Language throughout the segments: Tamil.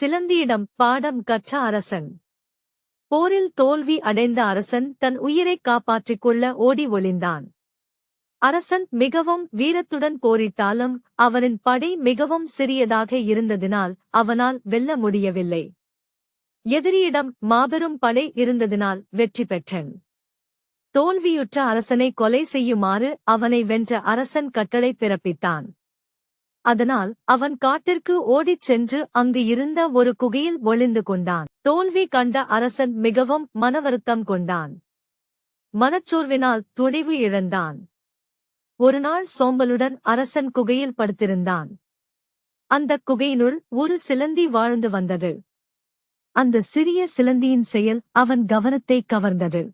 சிலந்தியிடம் பாடம் கற்ற அரசன். போரில் தோல்வி அடைந்த அரசன் தன் உயிரைக் காப்பாற்றிக் கொள்ள ஓடி ஒளிந்தான். அரசன் மிகவும் வீரத்துடன் போரிட்டாலும் அவனின் படை மிகவும் சிறியதாக இருந்ததினால் அவனால் வெல்ல முடியவில்லை. எதிரியிடம் மாபெரும் படை இருந்ததினால் வெற்றி பெற்றன். தோல்வியுற்ற அரசனை கொலை செய்யுமாறு அவனை வென்ற அரசன் கட்டளை பிறப்பித்தான். அதனால் அவன் காட்டிற்கு ஓடிச் சென்று அங்கு இருந்த ஒரு குகையில் ஒளிந்து கொண்டான். தோல்வி கண்ட அரசன் மிகவும் மனவருத்தம் கொண்டான். மனச்சோர்வினால் துணிவு இழந்தான். ஒருநாள் சோம்பலுடன் அரசன் குகையில் படுத்திருந்தான். அந்தக் குகையினுள் ஒரு சிலந்தி வாழ்ந்து வந்தது. அந்த சிறிய சிலந்தியின் செயல் அவன் கவனத்தை கவர்ந்தது.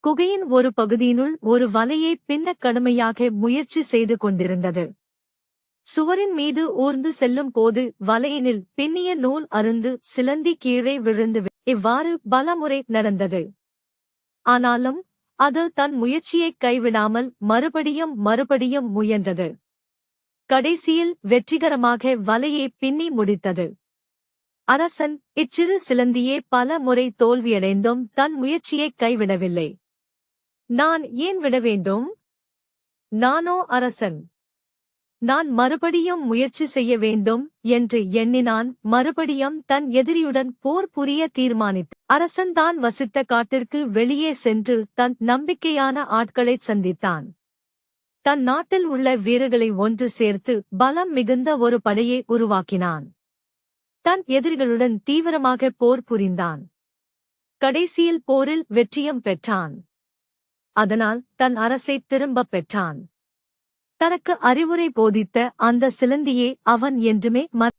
குகையின் ஒரு பகுதியினுள் ஒரு வலையை பின்னக் கடுமையாக முயற்சி செய்து கொண்டிருந்தது. சுவரின் மீது ஊர்ந்து செல்லும் போது வலையினில் பின்னிய நூல் அருந்து சிலந்தி கீழே விழுந்து இவ்வாறு பலமுறை நடந்தது. ஆனாலும் அது தன் முயற்சியைக் கைவிடாமல் மறுபடியும் மறுபடியும் முயன்றது. கடைசியில் வெற்றிகரமாக வலையை பின்னி முடித்தது. அரசன் இச்சிறு சிலந்தியே பல முறை தோல்வியடைந்தும் தன் முயற்சியைக் கைவிடவில்லை. நான் ஏன் விட வேண்டும்? நானோ அரசன். நான் மறுபடியும் முயற்சி செய்ய வேண்டும் என்று எண்ணினான். மறுபடியும் தன் எதிரியுடன் போர் புரிய தீர்மானித்து அரசன் தான் வசித்த காட்டிற்கு வெளியே சென்று தன் நம்பிக்கையான ஆட்களைச் சந்தித்தான். தன் நாட்டில் உள்ள வீரர்களை ஒன்று சேர்த்து பலம் மிகுந்த ஒரு படையை உருவாக்கினான். தன் எதிரிகளுடன் தீவிரமாக போர் புரிந்தான். கடைசியில் போரில் வெற்றியம் பெற்றான். அதனால் தன் அரசை திரும்பப் பெற்றான். தனக்கு அறிவுரை போதித்த அந்த சிலந்தியே அவன் என்றுமே மற்